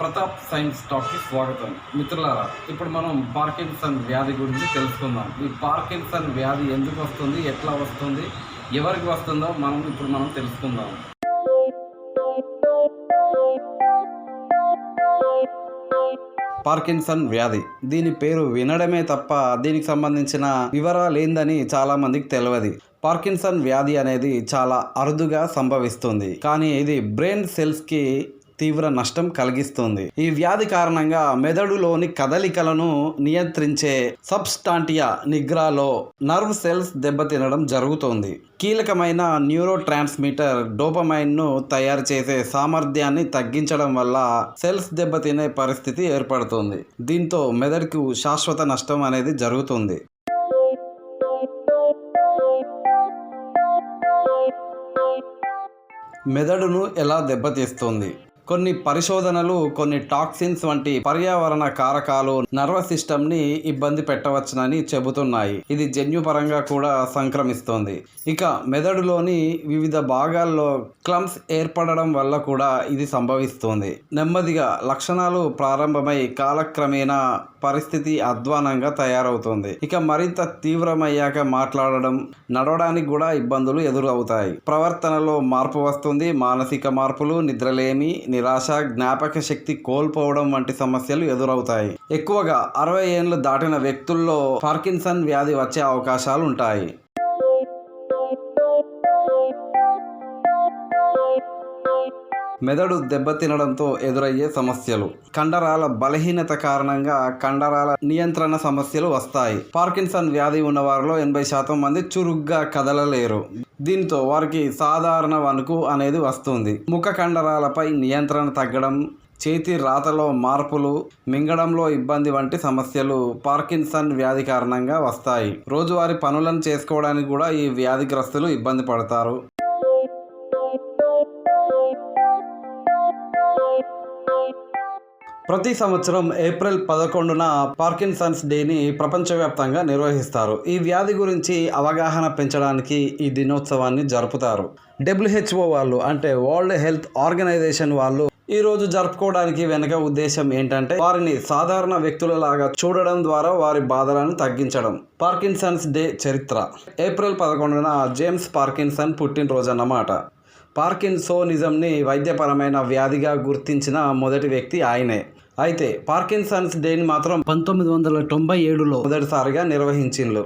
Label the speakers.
Speaker 1: Pratap science టాక్కి స్వాగతం. మిత్రులారా ఇప్పుడు మనం పార్కిన్సన్ వ్యాధి గురించి తెలుసుకుందాం. ఈ పార్కిన్సన్ వ్యాధి ఎందుకు వస్తుంది? ఎట్లా వస్తుంది? ఎవరికి వస్తుందో మనం ఇప్పుడు మనం తెలుసుకుందాం. పార్కిన్సన్ వ్యాధి. దీని పేరు వినడమే తప్ప దీనికి సంబంధించిన వివరాలేందని చాలా మందికి తెలియదు. పార్కిన్సన్ వ్యాధి అనేది చాలా అరుదుగా సంభవిస్తుంది. కానీ ఇది బ్రెయిన్ సెల్స్కి తీవ్ర నష్టం కలిగిస్తుంది. ఈ వ్యాధి కారణంగా మెదడులోని కదలికలను నియంత్రించే సబ్స్టాంటియా నిగ్రాలో నర్వ్ సెల్స్ దెబ్బతినడం జరుగుతుంది. కీలకమైన న్యూరో ట్రాన్స్మిటర్ డోపమైన్ను తయారు చేసే సామర్థ్యాన్ని తగ్గించడం వల్ల సెల్స్ దెబ్బతినే పరిస్థితి ఏర్పడుతుంది. దీంతో మెదడుకు శాశ్వత నష్టం అనేది జరుగుతుంది. మెదడును ఎలా దెబ్బతీస్తుంది? కొన్ని పరిశోధనలు కొన్ని టాక్సిన్స్ వంటి పర్యావరణ కారకాలు నర్వస్ సిస్టమ్ని ఇబ్బంది పెట్టవచ్చునని చెబుతున్నాయి. ఇది జన్యుపరంగా కూడా సంక్రమిస్తోంది. ఇక మెదడులోని వివిధ భాగాల్లో క్లమ్స్ ఏర్పడడం వల్ల కూడా ఇది సంభవిస్తుంది. నెమ్మదిగా లక్షణాలు ప్రారంభమై కాలక్రమేణా పరిస్థితి అధ్వానంగా తయారవుతుంది. ఇక మరింత తీవ్రమయ్యాక మాట్లాడడం నడవడానికి కూడా ఇబ్బందులు ఎదురవుతాయి. ప్రవర్తనలో మార్పు వస్తుంది మానసిక మార్పులు నిద్రలేమి నిరాశ జ్ఞాపక శక్తి కోల్పోవడం వంటి సమస్యలు ఎదురవుతాయి. ఎక్కువగా అరవై ఏళ్ళు దాటిన వ్యక్తుల్లో పార్కిన్సన్ వ్యాధి వచ్చే అవకాశాలు ఉంటాయి. మెదడు దెబ్బతినడంతో ఎదురయ్యే సమస్యలు. కండరాల బలహీనత కారణంగా కండరాల నియంత్రణ సమస్యలు వస్తాయి. పార్కిన్సన్ వ్యాధి ఉన్న వారిలో ఎనభై శాతం మంది చురుగ్గా కదలలేరు. దీంతో వారికి సాధారణ వణుకు అనేది వస్తుంది. ముఖ కండరాలపై నియంత్రణ తగ్గడం చేతి రాతలో మార్పులు మింగడంలో ఇబ్బంది వంటి సమస్యలు పార్కిన్సన్ వ్యాధి కారణంగా వస్తాయి. రోజువారీ పనులను చేసుకోవడానికి కూడా ఈ వ్యాధిగ్రస్తులు ఇబ్బంది పడతారు. ప్రతి సంవత్సరం ఏప్రిల్ పదకొండున పార్కిన్సన్స్ డేని ప్రపంచవ్యాప్తంగా నిర్వహిస్తారు. ఈ వ్యాధి గురించి అవగాహన పెంచడానికి ఈ దినోత్సవాన్ని జరుపుతారు. డబ్ల్యూహెచ్ఓ వాళ్ళు అంటే వరల్డ్ హెల్త్ ఆర్గనైజేషన్ వాళ్ళు ఈ రోజు జరుపుకోవడానికి వెనుక ఉద్దేశం ఏంటంటే వారిని సాధారణ వ్యక్తులలాగా చూడడం ద్వారా వారి బాధలను తగ్గించడం. పార్కిన్సన్స్ డే చరిత్ర. ఏప్రిల్ పదకొండున జేమ్స్ పార్కిన్సన్ పుట్టినరోజు అన్నమాట పార్కిన్సోనిజంని వైద్యపరమైన వ్యాధిగా గుర్తించిన మొదటి వ్యక్తి ఆయనే. అయితే పార్కిన్సన్స్ డేని మాత్రం పంతొమ్మిది వందల తొంభై ఏడులో మొదటిసారిగా నిర్వహించిండ్రు